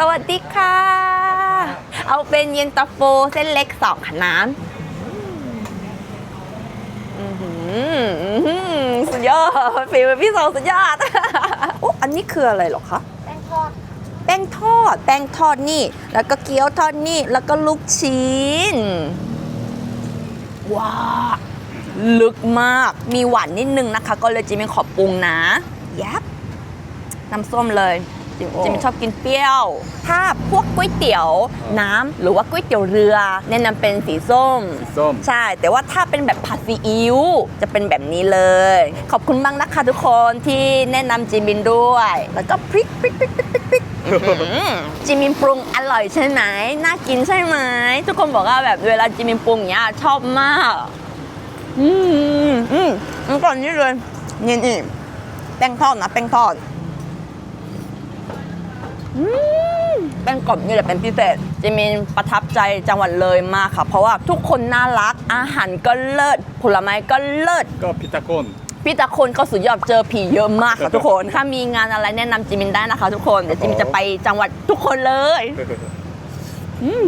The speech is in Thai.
สวัสดีค่ะ เอาเป็นเย็นตาโฟเส้นเล็กสองค่ะน้ำอื้อหืออื้อหือสุดยอดฝีมือพี่สองสุดยอดโอ้อันนี้คืออะไรเหรอคะแป้งทอดแป้งทอดแป้งทอดนี่ แล้วก็เกี๊ยวทอดนี่ แล้วก็ลูกชิ้น ว้า ลึกมาก มีหวานนิดนึงนะคะ ก็เลยจิมเป็นขอปรุงนะ ยับ น้ำส้มเลย จิมโอ้จิมชอบกินเปรี้ยว ถ้าพวกก๋วยเตี๋ยวน้ำหรือว่าก๋วยเตี๋ยวเรือแนะนำเป็นสีส้มสีส้ม ใช่ แต่ว่าถ้าเป็นแบบผัดซีอิ๊วจะเป็นแบบนี้เลย ขอบคุณมากนะคะทุกคนที่แนะนำจิมินด้วย แล้วก็พริกพริกพริกพริกพริกพริกอื้อหือจิมินปรุงอร่อยใช่ไหมน่ากินใช่ไหมทุกคนบอกว่าแบบเวลาจิมินปรุงอย่างเงี้ยชอบมาก อืมอืมแล้วก่อนนี้เลยนี่นี่แป้งทอดนะแป้งทอดอืม แป้งกรอบนี่แหละเป็นพิเศษจิมินประทับใจจังหวัดเลยมากค่ะ เพราะว่าทุกคนน่ารักอาหารก็เลิศผลไม้ก็เลิศก็พิตาโกนพี่ตะคนก็สุดยอดเจอผีเยอะมากค่ะทุกคน ถ้ามีงานอะไรแนะนำจิมินได้นะคะ ทุกคน เดี๋ยวจิมินจะไปจังหวัดทุกคนเลย อืม